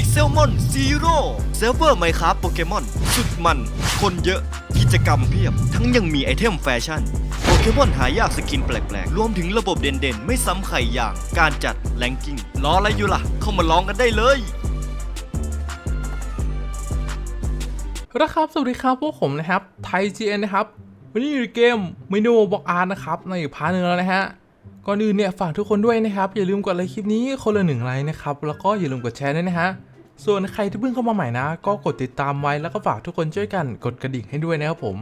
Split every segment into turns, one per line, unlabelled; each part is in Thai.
พิกเซลมอนซีโร่เซิร์ฟเวอร์ไมครับโปเกมอนสุดมัน คนเยอะกิจกรรมเพียบ ทั้งยังมีไอเทมแฟชั่น โปเกมอนหายากสกินแปลกๆ รวมถึงระบบเด่นๆ ไม่ซ้ำใครอย่างการจัดแรงกิ้งรออะไรอยู่ล่ะ เข้ามาลองกันได้เลย
นะครับสวัสดีครับพวกผมนะครับไทย GN นนะครับ วันนี้อยู่ในเกมเมนูบอกอาร์นะครับ ในอีกพาร์ทหนึงแล้วนะฮะก่อนอื่นเนี่ยฝากทุกคนด้วยนะครับ อย่าลืมกดไลค์คลิปนี้คนละหนึ่งไลค์นะครับ แล้วก็อย่าลืมกดแชร์ด้วยนะฮะ ส่วนใครที่เพิ่งเข้ามาใหม่นะ ก็กดติดตามไว้แล้วก็ฝากทุกคนช่วยกันกดกระดิ่งให้ด้วยนะครับผม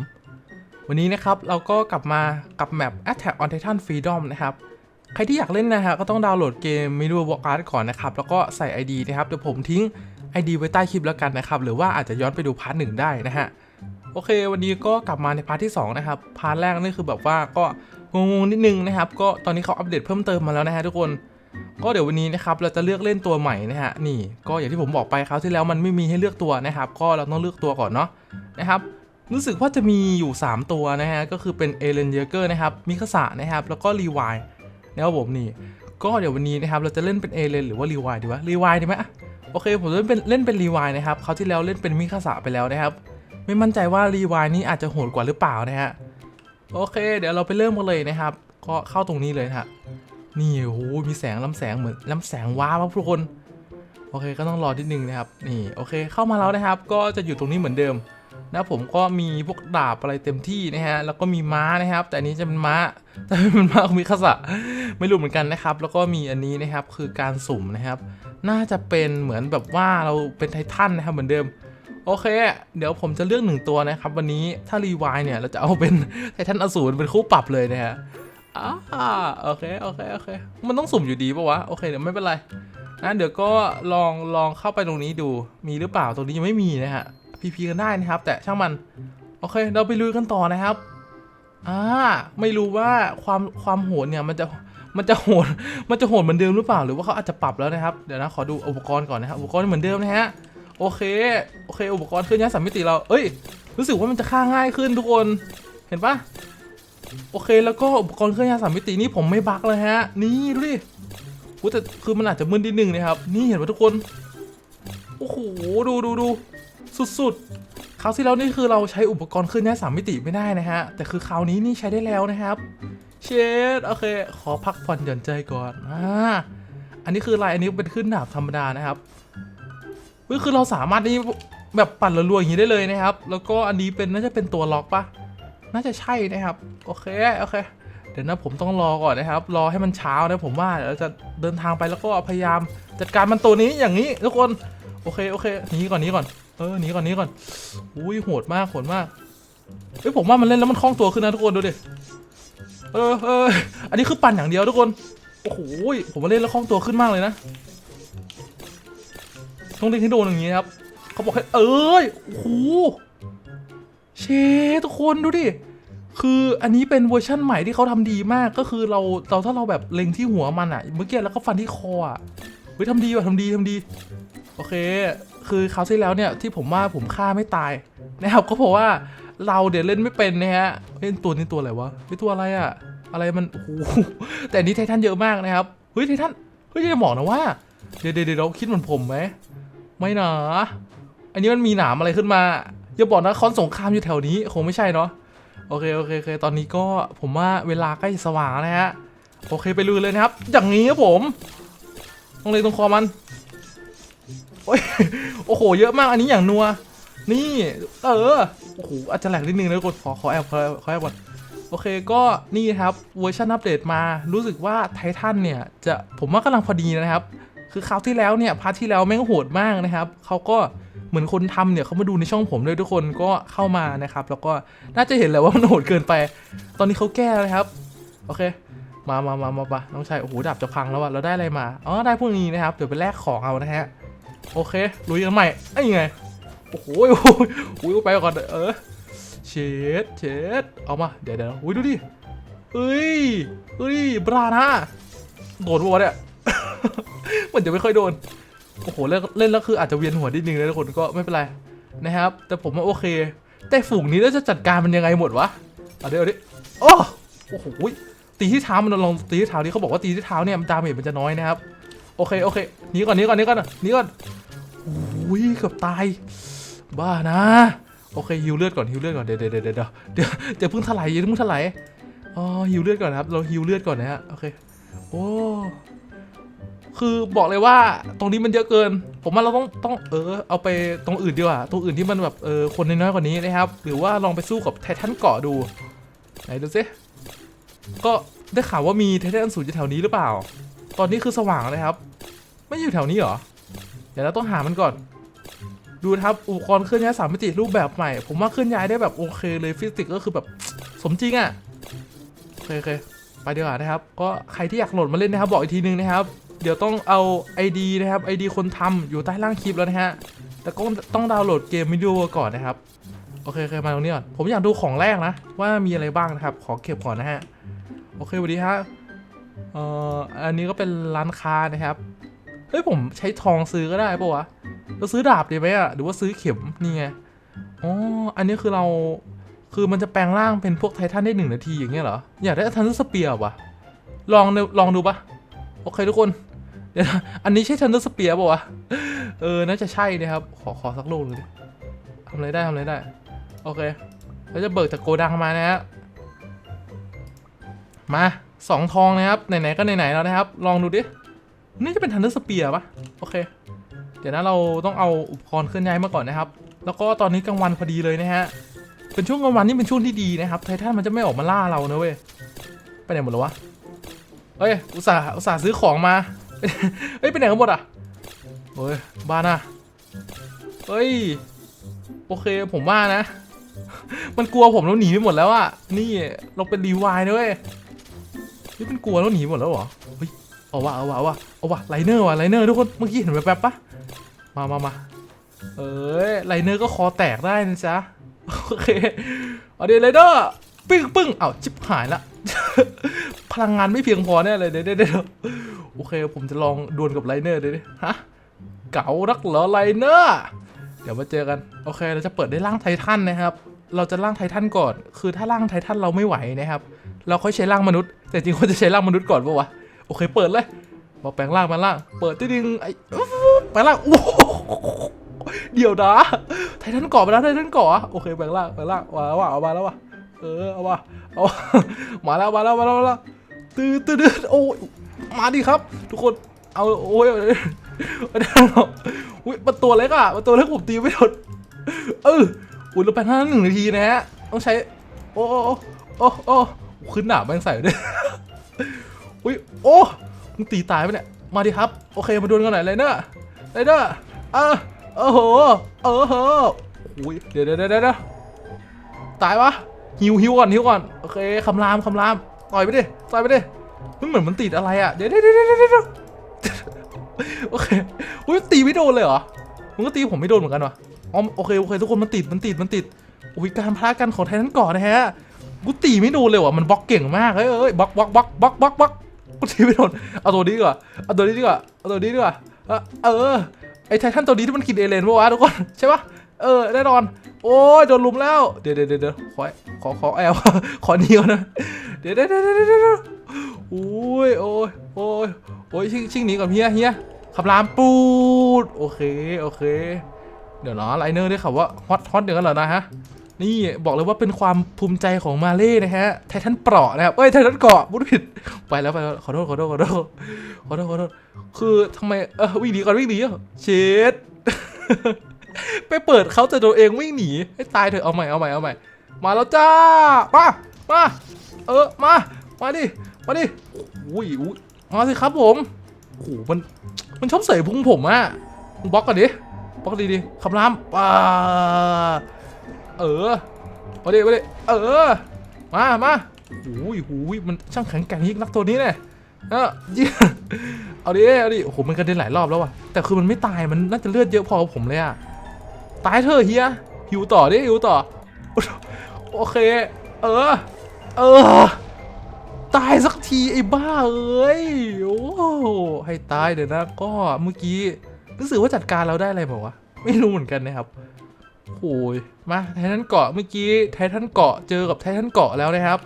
วันนี้นะครับเราก็กลับมากับแมป Attack on Titan Freedom นะครับ ใครที่อยากเล่นนะฮะก็ต้องดาวน์โหลดเกม m e d u a Walk Art ก่อนนะครับ แล้วก็ใส่ ID นะครับเดี๋ยวผมทิ้ง ID ไว้ใต้คลิปแล้วกันนะครับ หรือว่าอาจจะย้อนไปดูพาร์ทหนึ่งได้นะฮะโอเค วันนี้ก็กลับมาในพาร์ทที่ 2 นะครับ พาร์ทแรกนี่คือแบบว่าก็งงๆนิดนึงนะครับ ก็ตอนนี้เขาอัปเดตเพิ่มเติมมาแล้วนะฮะทุกคน ก็เดี๋ยววันนี้นะครับเราจะเลือกเล่นตัวใหม่นะฮะนี่ก็อย่างที่ผมบอกไปคราวที่แล้วมันไม่มีให้เลือกตัวนะครับ ก็เราต้องเลือกตัวก่อนเนาะนะครับรู้สึกว่าจะมีอยู่ 3 ตัวนะฮะก็คือเป็นเอเลนเยเกอร์นะครับมิคาสะนะครับแล้วก็รีวายนะครับผมนี่ก็เดี๋ยววันนี้นะครับเราจะเล่นเป็นเอเลนหรือว่ารีวายดีวะรีวายดีไหมอะโอเคผมเล่นเป็นเล่นเป็นรีวายนะครับคราวที่แล้วเล่นเป็นมิคาสะไปแล้วนะครับ ไม่มั่นใจว่ารีวายนี้อาจจะโหดกว่าหรือเปล่านะฮะโอเค เดี๋ยวเราไปเริ่มกันเลยนะครับ ก็เข้าตรงนี้เลยฮะ นี่โอ้โหมีแสงลำแสงเหมือนลำแสงว้าวครับทุกคนโอเคก็ต้องรอนิดนึงนะครับนี่โอเคเข้ามาแล้วนะครับ ก็จะอยู่ตรงนี้เหมือนเดิมนะผมก็มีพวกดาบอะไรเต็มที่นะฮะแล้วก็มีม้านะครับ แต่อันนี้จะเป็นม้าแต่เป็นม้าของมิคาสะไม่รู้เหมือนกันนะครับ แล้วก็มีอันนี้นะครับคือการสุ่มนะครับ น่าจะเป็นเหมือนแบบว่าเราเป็นไททันนะครับเหมือนเดิมโอเค เดี๋ยวผมจะเลือกหนึ่งตัวนะครับ วันนี้ถ้ารีวายเนี่ยเราจะเอาเป็นไททันอสูรเป็นคู่ปรับเลยนะฮะ อ่าโอเคโอเคโอเค มันต้องสุ่มอยู่ดีปะวะ โอเคเดี๋ยวไม่เป็นไรนะเดี๋ยวก็ลองลองเข้าไปตรงนี้ดูมีหรือเปล่าตรงนี้ยังไม่มีนะฮะพีพีกันได้นะครับ แต่ช่างมัน โอเค เราไปลุยกันต่อนะครับอ่าไม่รู้ว่าความความโหดเนี่ยมันจะมันจะโหดมันจะโหดเหมือนเดิมหรือเปล่า หรือว่าเขาอาจจะปรับแล้วนะครับเดี๋ยวนะขอดูอุปกรณ์ก่อนนะครับอุปกรณ์เหมือนเดิมนะฮะโอเคโอเค อุปกรณ์เคลื่อนย้ายสามมิติเราเอ้ย รู้สึกว่ามันจะฆ่าง่ายขึ้นทุกคนเห็นปะ โอเคแล้วก็อุปกรณ์เคลื่อนย้าสามมิตินี่ผมไม่บั๊กเลยฮะ นี่ดูดิโอ้แต่คือมันอาจจะมึนนิดนึงนะครับ นี่เห็นปะทุกคน โอ้โห ดูดูดูสุดๆ คราวที่แล้วนี่คือเราใช้อุปกรณ์เคลื่อนย้ายสามมิติไม่ได้นะฮะ แต่คือคราวนี้นี่ใช้ได้แล้วนะครับ เชดโอเค ขอพักผ่อนหย่อนใจก่อนอ่าอันนี้คืออะไรอันนี้เป็นขึ้นดาบธรรมดานะครับเฮ้ยคือเราสามารถนี่แบบปั่นรัวๆอย่างนี้ได้เลยนะครับ แล้วก็อันนี้เป็นน่าจะเป็นตัวล็อกปะ น่าจะใช่นะครับ โอเค โอเค เดี๋ยวนะผมต้องรอก่อนนะครับ รอให้มันเช้านะผมว่าเราจะเดินทางไปแล้วก็พยายามจัดการมันตัวนี้อย่างนี้ทุกคน โอเค โอเคหนีก่อนหนี้ก่อน เออหนีก่อนหนี้ก่อน อุ้ยโหดมากโหดมาก เฮ้ยผมว่ามันเล่นแล้วมันคล่องตัวขึ้นนะทุกคนดูดิ เออเอออันนี้คือปั่นอย่างเดียวทุกคน โอ้โหผมว่าเล่นแล้วคล่องตัวขึ้นมากเลยนะ ต้องเล่นให้โดนอย่างนี้ครับ เขาบอกให้เอ้ย โอ้โห เชทุกคนดูดิ คืออันนี้เป็นเวอร์ชั่นใหม่ที่เขาทำดีมากก็คือเราเราถ้าเราแบบเล็งที่หัวมันอะเมื่อกี้แล้วก็ฟันที่คออะเฮ้ยทำดีว่ะทำดีทำดี โอเค คือคราวที่แล้วเนี่ยที่ผมว่าผมฆ่าไม่ตายนะครับก็เพราะว่าเราเดี๋ยวเล่นไม่เป็นนะฮะเฮ้ยตัวนี้ตัวอะไรวะเฮ้ยตัวอะไรอะอะไรมันโอ้โหแต่อันนี้ไททันเยอะมากนะครับเฮ้ยไททันเฮ้ยจะบอกนะว่าเดี๋ยวเดี๋ยวเราคิดเหมือนผมไหมไม่นะอันนี้มันมีหนามอะไรขึ้นมา อย่าบอกนะคอนสงครามอยู่แถวนี้คงไม่ใช่เนาะโอเคโอเคโอเคตอนนี้ก็ผมว่าเวลาใกล้สว่างนะฮะโอเคไปลุยเลยนะครับ อย่างนี้ครับผมต้องเลยตรงคอมันโอ้ยโอ้โหเยอะมากอันนี้อย่างนัว นี่เออโอ้โหอาจจะแหลกนิดนึงนะกคนขอขอแอบขอขอแอบก่อนโอเคก็นี่ครับเวอร์ชันอัปเดตมา รู้สึกว่าไททันเนี่ยจะผมว่ากำลังพอดีนะครับ คือคราวที่แล้วเนี่ยพาร์ทที่แล้วแม่งโหดมากนะครับเขาก็ เหมือนคนทำเนี่ยเขามาดูในช่องผมด้วยทุกคนก็เข้ามานะครับ แล้วก็น่าจะเห็นแหล้วว่ามันโหดเกินไป ตอนนี้เขาแก้แล้วครับ โอเค มามามามาปะน้องชายโอ้โหดาบจะพังแล้วอะเราได้อะไรมาอ๋อได้พวกนี้นะครับเดี๋ยวไปแลกของเอานะฮะโอเคลุยกันใหม่ไอ้ยไงโอ้โหโอ้โหอุ้ยไปก่อนเออเช็ดเช็ดเอามาเดี๋ยวเดี๋ยวอุ้ยดูดิเอ้ยเอ้ยบรานะโดนปะวเนี่ยมันจะไม่ค่อยโดน โอ้โหเล่นเล่นแล้วคืออาจจะเวียนหัวนิดนึงนะทุกคนก็ไม่เป็นไรนะครับ แต่ผมว่าโอเค แต่ฝูงนี้แล้วจะจัดการมันยังไงหมดวะเอาเดี๋ยวเอาดิโอ้โอ้โหตีที่เท้ามันลองตีที่เท้าดิเขาบอกว่าตีที่เท้าเนี่ยดาเมจมันจะน้อยนะครับโอเคโอเคหนีก่อนหนีก่อนหนีก่อนหนีก่อนโโอ้ยเกือบตาย บ้านะโอเคฮิวเลือดก่อนฮิวเลือดก่อนเดี๋ยวเดี๋ยวเดี๋ยวเดี๋ยวเดี๋ยวเพิ่งถลายย่าเพิ่งถลายอ๋อฮิวเลือดก่อนนะครับเราฮิวเลือดก่อนนะฮะโอเคโอ้ คือบอกเลยว่าตรงนี้มันเยอะเกิน ผมว่าเราต้องต้องเออเอาไปตรงอื่นดีกว่าตรงอื่นที่มันแบบเออคนน้อยๆกว่านี้นะครับ หรือว่าลองไปสู้กับไททันเกาะดูไหนดูสิก็ได้ข่าวว่ามีไททันสูงอยู่แถวนี้หรือเปล่า ตอนนี้คือสว่างเลยครับ ไม่อยู่แถวนี้เหรอ เดี๋ยวเราต้องหามันก่อน ดูครับอุปกรณ์เคลื่อนย้ายสามมิติรูปแบบใหม่ ผมว่าเคลื่อนย้ายได้แบบโอเคเลยฟิสิกส์ก็คือแบบสมจริงอะ่ะโอเคโอเคไปดีกว่านะครับ ก็ใครที่อยากโหลดมาเล่นนะครับบอกอีกทีนึงนะครับ เดี๋ยวต้องเอา ID นะครับ ID คนทำอยู่ใต้ล่างคลิปแล้วนะฮะ แต่ก็ต้องดาวน์โหลดเกมวิดีโอก่อนนะครับ โอเคเคมาตรงนี้ก่อน ผมอยากดูของแรกนะ ว่ามีอะไรบ้างนะครับ ขอเก็บก่อนนะฮะ โอเคสวัสดีฮะเอ่ออันนี้ก็เป็นร้านค้านะครับ เฮ้ยผมใช้ทองซื้อก็ได้ปะวะเราซื้อดาบดีไหมอะหรือว่าซื้อเข็มนี่ไง อ๋อ อันนี้คือเรา คือมันจะแปลงร่างเป็นพวกไททันได้หนึ่งนาทีอย่างเงี้ยเหรอ อยากได้ทันสเปียร์วะลองลองดูปะโอเคทุกคน อันนี้ใช่ทันสเปียร์ป่ะวะ เออ น่าจะใช่นะครับ ขอ ขอสักลูกหนึงทำอะไรได้ทำอะไรได้ โอเคเราจะเบิกจากโกดังมานะฮะ มาสองทองนะครับ ไหน ๆ ก็ไหน ๆ แล้วนะครับ ลองดูดิ นี่จะเป็นทันเดอร์สเปียร์ปะโอเค เดี๋ยวนะเราต้องเอาอุปกรณ์เคลื่อนย้ายมาก่อนนะครับ แล้วก็ตอนนี้กลางวันพอดีเลยนะฮะ เป็นช่วงกลางวันนี่เป็นช่วงที่ดีนะครับ ไททันมันจะไม่ออกมาล่าเรานะเว้ย ไปไหนหมดแล้ววะเฮ้ย อุตส่าห์ อุตส่าห์ซื้อของมา เฮ้ยไปไหนกันหมดอะเฮ้ยบ้าน่ะเฮ้ยโอเคผมว่านะ มันกลัวผมแล้วหนีไปหมดแล้วอะนี่เราเป็นรีวายนะเว้ยนี่มันกลัวแล้วหนีหมดแล้วเหรอเฮ้ยเอาวะเอาวะเอาวะเอาวะไลเนอร์วะไลเนอร์ทุกคนเมื่อกี้เห็นแป๊บๆปะมามามาเอ้ยไลเนอร์ก็คอแตกได้นะจ๊ะโอเคเอาเดี๋ยวไลเนอร์ปึ้งปึ้งเอ้าจิบหายละพลังงานไม่เพียงพอแน่เลยเดี๋ยวเดี๋ยวเดี๋ยว โอเค ผมจะลองดวลกับไลเนอร์ดูดิฮะเก๋ารักเหรอไลเนอร์เดี๋ยวมาเจอกัน โอเค เราจะเปิดได้ร่างไททันนะครับ เราจะร่างไททันก่อน คือถ้าร่างไททันเราไม่ไหวนะครับ เราค่อยใช้ร่างมนุษย์ แต่จริงควรจะใช้ร่างมนุษย์ก่อนปะวะ โอเค เปิดเลยบอกแปลงร่างแปลงร่าง เปิดที่ดึงไอ้แปลงร่าง โอ้โหเดี๋ยวนะไททันเกาะไปแล้วไททันเกาะอโอเคแปลงร่างแปลงร่างมาแล้วว่ะเอามาแล้วว่ะ เออ เอาว่ะเอาว่ะมาแล้วมาแล้วมาแล้วมาแล้วตื้อตื้อตื้อโอ้ย มาดิครับ ทุกคนเอาโอ้ยไม่ได้หรอกอุ้ยมันตัวเล็กอะมันตัวเล็กผมตีไม่โดนเอออุ้ยเราแปลงร่างหนึ่งนาทีนะฮะต้องใช้ โอ้โอ้โอ้โอ้ขึ้นหนาแม่งใส่ด้วยอุ้ยโอ้มึงตีตายไปเนี่ยมาดิครับ โอเคมาดวลกันหน่อยเลยเนอะเลยเนอะเออโอ้โหเออโหอุ้ยเดี๋ยวเดี๋ยวเดี๋ยวเดี๋ยวตายวะฮิวฮิวก่อนฮิวก่อนโอเคคำรามคำรามต่อยไปดิต่อยไปดิ มันเหมือนมันติดอะไรอะเดี๋ยวเดี๋ยวเดี๋ยวเดี๋ยวเดี๋ยวโอเคอุ้ยตีไม่โดนเลยเหรอมึงก็ตีผมไม่โดนเหมือนกันวะอ๋อโอเคโอเคทุกคนมันติดมันติดมันติดอุ้ยการพลากันของไททันก่อนนะฮะกูตีไม่โดนเลยว่ะมันบล็อกเก่งมากเฮ้ยเฮ้ยบล็อกบล็อกบล็อกบล็อกบล็อกบล็อกกูตีไม่โดนเอาตัวนี้ดีกว่าเอาตัวนี้ดีกว่าเอาตัวนี้ดีกว่าเออไอ้ไททันตัวนี้ที่มันกินเอเลนปะวะทุกคนใช่ปะเออแน่นอน โอ้ยโดนลุมแล้ว เดี๋ยวเดี๋ยวเดี๋ยวขอขอขอแอลขอนี้ก่อนนะเดี๋ยวเดี๋ยวเดี๋ยว เดี๋ยวเดี๋ยวโอ้ยโอ้ยโอ้ยโอ้ยชิงชิงหนีก่อนเฮียเฮียขับรามปูดโอเคโอเค เดี๋ยวนะไลเนอร์ได้ข่าวว่าฮอตฮอตเดี๋ยวกันเหรอนะฮะนี่บอกเลยว่าเป็นความภูมิใจของมาเล่นะฮะไททันเปราะนะครับเอ้ยไททันเกาะพูดผิดไปแล้วไปแล้วขอโทษขอโทษขอโทษขอโทษขอโทษคือทำไมเออวิ่งหนีก่อนวิ่งหนีอะเชดไปเปิดเขาแต่ตัวเองวิ่งหนีให้ตายเถอะเอาใหม่เอาใหม่เอาใหม่มาแล้วจ้ามามาเออมามาดิ มาดิอุ้ยอุ้ยมาสิครับผมโอ้โหมันมันชอบใส่พุงผมอะบล็อกก่อนดิบล็อกดีดิคำรามป้าเออมาดิมาดิเออมามาหูยหูยมันช่างแข็งแกร่งยิ่งนักตัวนี้เนี่ยเออเอาดิเอาดิโอ้โหมันกระเด็นหลายรอบแล้วว่ะแต่คือมันไม่ตายมันน่าจะเลือดเยอะพอกับผมเลยอะตายเถอเฮียหิวต่อดิหิวต่อ โอเค เออ เออ ตายสักทีไอ้บ้าเอ้ยโอ้ให้ตายเดี๋ยวนะ ก็เมื่อกี้รู้สึกว่าจัดการเราได้อะไรบอกวะไม่รู้เหมือนกันนะครับโอ้ยมาไททันเกาะเมื่อกี้ไททันเกาะเจอกับไททันเกาะแล้วนะครับ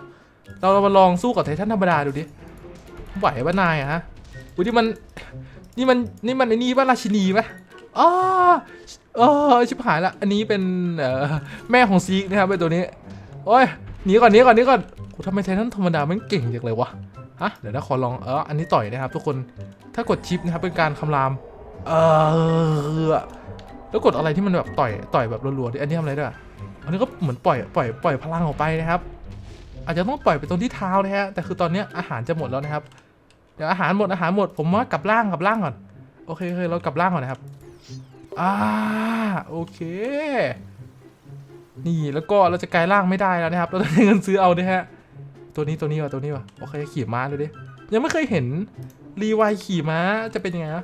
เรามาลองสู้กับไททันธรรมดาดูดิไหวปะนายอะฮะอุ้ยนี่มันนี่มันนี่มันไอ้นี่ป่ะราชินีปะอ้าเออชิบหายละอันนี้เป็นเอ่อแม่ของซีกนะครับเป็นตัวนี้โอ้ย หนีก่อนหนีก่อนหนีก่อนโหทำไมไททันธรรมดามันเก่งจังเลยวะฮะเดี๋ยวนะขอลองเอออันนี้ต่อยนะครับ ทุกคนถ้ากดชิปนะครับเป็นการคำราม เออแล้วกดอะไรที่มันแบบต่อยต่อยแบบรัวๆดิอันนี้ทำอะไรด้วยอันนี้ก็เหมือนปล่อยปล่อยปล่อยพลังออกไปนะครับ อาจจะต้องปล่อยไปตรงที่เท้านะฮะแต่คือตอนนี้อาหารจะหมดแล้วนะครับเดี๋ยวอาหารหมดอาหารหมดผมว่ากลับร่างกลับร่างก่อนโอเคโอเคเรากลับร่างก่อนนะครับอ่าโอเค นี่แล้วก็เราจะกลายร่างไม่ได้แล้วนะครับ เราต้องใช้เงินซื้อเอานะฮะ ตัวนี้ตัวนี้ว่ะตัวนี้ว่ะโอเคขี่ม้าเลยดิ ยังไม่เคยเห็นรีวายขี่ม้าจะเป็นยังไงนะ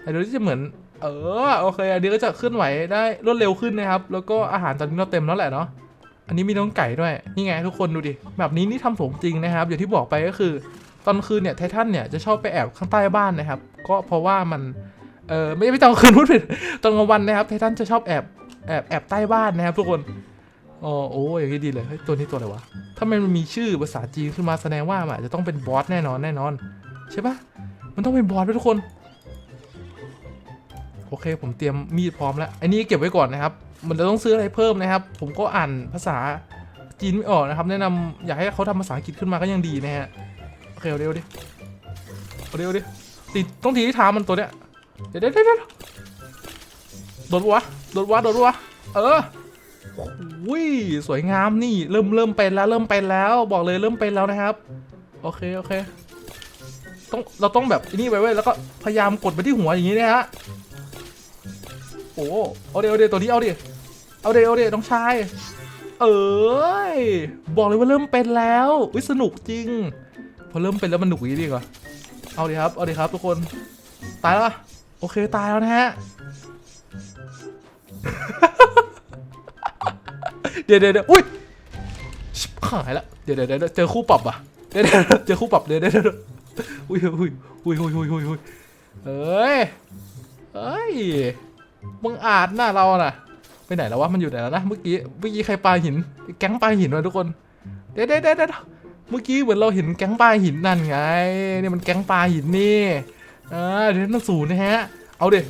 แต่เดี๋ยวนี้จะเหมือน เออโอเค อันนี้ก็จะเคลื่อนไหวได้รวดเร็วขึ้นนะครับ แล้วก็อาหารตอนนี้เราเต็มแล้วแหละเนาะ อันนี้มีน้องไก่ด้วย นี่ไงทุกคนดูดิ แบบนี้นี่ทำสมจริงนะครับ อย่างที่บอกไปก็คือ ตอนคืนเนี่ยไททันเนี่ยจะชอบไปแอบข้างใต้บ้านนะครับ ก็เพราะว่ามัน เออไม่ไม่ตอนกลางคืนพูดผิด ตอนกลางวันนะครับไททันจะชอบแอบ แอบแอบใต้บ้านนะครับทุกคนอ๋อโอ้อย่างนี้ดีเลยเฮ้ยตัวนี้ตัวอะไรวะถ้ามันมีชื่อภาษาจีนขึ้นมาแสดงว่ามันอาจจะต้องเป็นบอสแน่นอนแน่นอน ใช่ปะมันต้องเป็นบอสด้วยทุกคน โอเค ผมเตรียมมีดพร้อมแล้วอันนี้เก็บไว้ก่อนนะครับ มันจะต้องซื้ออะไรเพิ่มนะครับ ผมก็อ่านภาษาจีนไม่ออกนะครับ แนะนำอยากให้เขาทำภาษาอังกฤษขึ้นมาก็ยังดีนะฮะโอเคเร็วดิเร็วดิติดต้องทีที่เท้ามันตัวเนี้ยเดี๋ยวเดี๋ยวเดี๋ยวเดี๋ยวโดดปะวะ โดดวะโดดวะเอออุ้ยสวยงามนี่ เริ่มเริ่มเป็นแล้ว เริ่มเป็นแล้ว บอกเลยเริ่มเป็นแล้วนะครับ โอเคโอเคต้องเราต้องแบบนี่ไว้เว้ยแล้วก็พยายามกดไปที่หัวอย่างนี้นะฮะโอ้เอาเดี๋ยวเอาเดี๋ยวตัวนี้เอาดิเอาเดี๋ยวเอาเดี๋ยวน้องชายเอ้ยบอกเลยว่าเริ่มเป็นแล้ววิสนุกจริง พอเริ่มเป็นแล้วมันหนุกอย่างนี้ดีกว่าเอาดิครับเอาดิครับทุกคนตายแล้วโอเคตายแล้วนะฮะ เดี๋ยวเดี๋ยวเดี๋ยวอุ้ยชิบหายละเดี๋ยวเดี๋ยวเดี๋ยวเจอคู่ปรับอะเดี๋ยวเดี๋ยวเจอคู่ปรับเดี๋ยวเดี๋ยวเดี๋ยวอุ้ยอุ้ยอุ้ยอุ้ยอุ้ยอุ้ยอุ้ยเอ้ยเอ้ยมึงอาจหน้าเราน่ะ ไปไหนแล้ววะมันอยู่ไหนแล้วนะเมื่อกี้เมื่อกี้ใครปาหิน แก๊งปาหินวะทุกคนเดี๋ยวเดี๋ยวเดี๋ยวเดี๋ยวเมื่อกี้เหมือนเราเห็นแก๊งปลาหินนั่นไงนี่มันแก๊งปลาหินนี่อ่าเดี๋ยวนั่นศูนะฮะ เอาเด็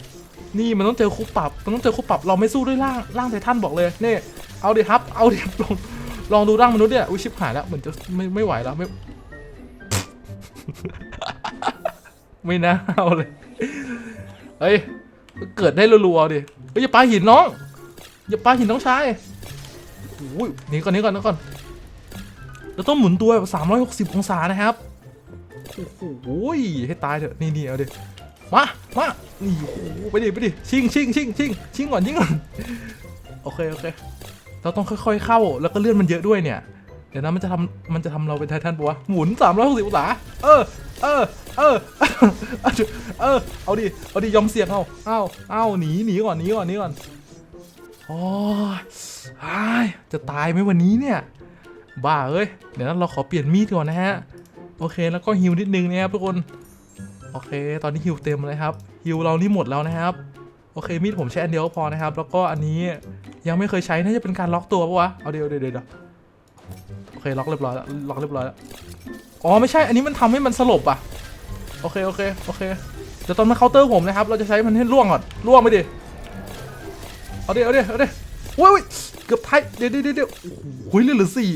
นี่มันต้องเจอคู่ปรับมันต้องเจอคู่ปรับเราไม่สู้ด้วยร่างร่างไททันบอกเลยนี่ เอาดิครับ เอาดิลองลองดูร่างมนุษย์เนี่ยอุ้ยชิบหายแล้วเหมือนจะไม่ไม่ไหวแล้วไม่ไม่น่าเอาเลย เฮ้ย เกิดได้รัวๆดิเฮ้ยอย่าปาหินน้อง อย่าปาหินน้องชายโอ้ยหนี่ก่อนนี่ก่อนนี่ก่อนเราต้องหมุนตัวแบบ360องศานะครับ โอ้โหให้ตายเถอะ นี่นี่เอาดิ มา มานี่โอ้โหไปดิ ไปดิ ชิงชิงชิงชิงชิงก่อนชิงก่อน โอเค โอเค เราต้องค่อยๆเข้าแล้วก็เลื่อนมันเยอะด้วยเนี่ย เดี๋ยวนะมันจะทำมันจะทำเราเป็นไททันปะวะหมุน 360องศาเออเออเออเออเอาดิเอาดิยอมเสี่ยงเอาเอาเอาหนีหนีก่อนหนีก่อนหนีก่อนโอ้ยายจะตายไหมวันนี้เนี่ย บ้าเอ้ยเดี๋ยวนั้นเราขอเปลี่ยนมีดก่อนนะฮะโอเคแล้วก็ฮิวนิดนึงนะครับทุกคนโอเค ตอนนี้ฮิวเต็มเลยครับฮิวเรานี่หมดแล้วนะครับ โอเคมีดผมใช้อันเดียวก็พอนะครับ แล้วก็อันนี้ ยังไม่เคยใช้น่าจะเป็นการล็อกตัวปะวะเอาเดี๋ยวเดี๋ยวเดี๋ยวเดี๋ยวโอเคล็อกเรียบร้อยแล้วล็อกเรียบร้อยแล้วอ๋อไม่ใช่อันนี้มันทำให้มันสลบอะโอเคโอเคโอเคเดี๋ยวตอนมาเคาน์เตอร์ผมนะครับ เราจะใช้มันให้ล่วงก่อนล่วงไปดิเอาดิเอาดิเอาดิโอ้ยโอ้ยเกือบไทยเดี๋ยวเดี๋ยวเดี๋ยวโอ้โหเลือเหลือสี่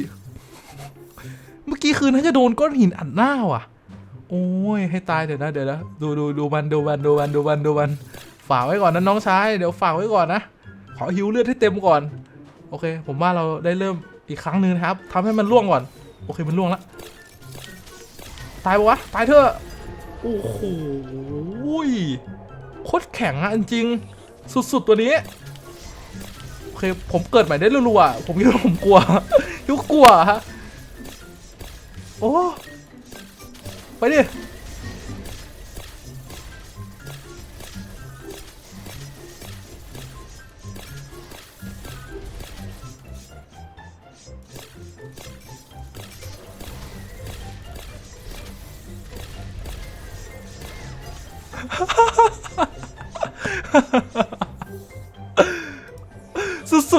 เมื่อกี้คืนน่าจะโดนก้อนหินอัดหน้าว่ะ โอ้ยให้ตายเดี๋ยวนะเดี๋ยวนะดูดูดูมันดูมันดูมันดูมันดูมันฝากไว้ก่อนนะน้องชายเดี๋ยวฝากไว้ก่อนนะ ขอฮิวเลือดให้เต็มก่อน โอเค ผมว่าเราได้เริ่มอีกครั้งหนึ่งนะครับทำให้มันล่วงก่อน โอเค มันล่วงแล้ว ตายปะวะ ตายเถอะ โอ้โหโคตรแข็งอะจริง สุดๆตัวนี้ โอเค ผมเกิดใหม่ได้รัวๆผมคิดว่าผมกลัวคิดว่ากลัวฮะ โอ้ ไปดิ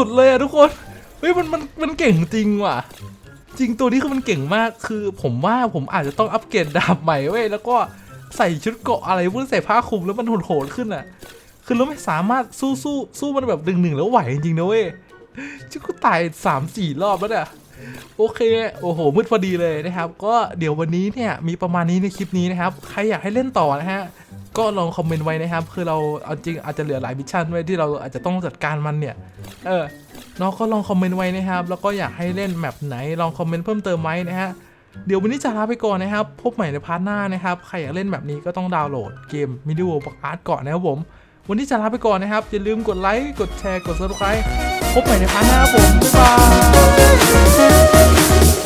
สุดเลยอะทุกคนเฮ้ยมันมันมันเก่งจริงว่ะ จริงตัวนี้คือมันเก่งมากคือผมว่าผมอาจจะต้องอัปเกรดดาบใหม่เว้ยแล้วก็ใส่ชุดเกาะอะไรพวกใส่ผ้าคลุมแล้วมันโหดๆขึ้นอะคือเราไม่สามารถสู้สู้สู้มันแบบหนึ่งหนึ่งแล้วไหวจริงๆนะเว้ยชิคกูตายสามสี่รอบแล้วเนี่ย โอเค โอ้โห มืดพอดีเลยนะครับ ก็เดี๋ยววันนี้เนี่ยมีประมาณนี้ในคลิปนี้นะครับ ใครอยากให้เล่นต่อนะฮะ ก็ลองคอมเมนต์ไว้นะครับ คือเราเอาจริงอาจจะเหลือหลายมิชชั่นไว้ที่เราอาจจะต้องจัดการมันเนี่ย เออน้องก็ลองคอมเมนต์ไว้นะครับ แล้วก็อยากให้เล่นแมปไหน ลองคอมเมนต์เพิ่มเติมไว้นะฮะ เดี๋ยววันนี้จะลาไปก่อนนะครับ พบใหม่ในพาร์ทหน้านะครับ ใครอยากเล่นแบบนี้ก็ต้องดาวน์โหลดเกม m i d i w o r l d Art ก่อนนะครับผม วันนี้จะลาไปก่อนนะครับ อย่าลืมกดไลค์กดแชร์กด subscribe พบใหม่ในพาร์ทหน้าครับผม บ๊ายบาย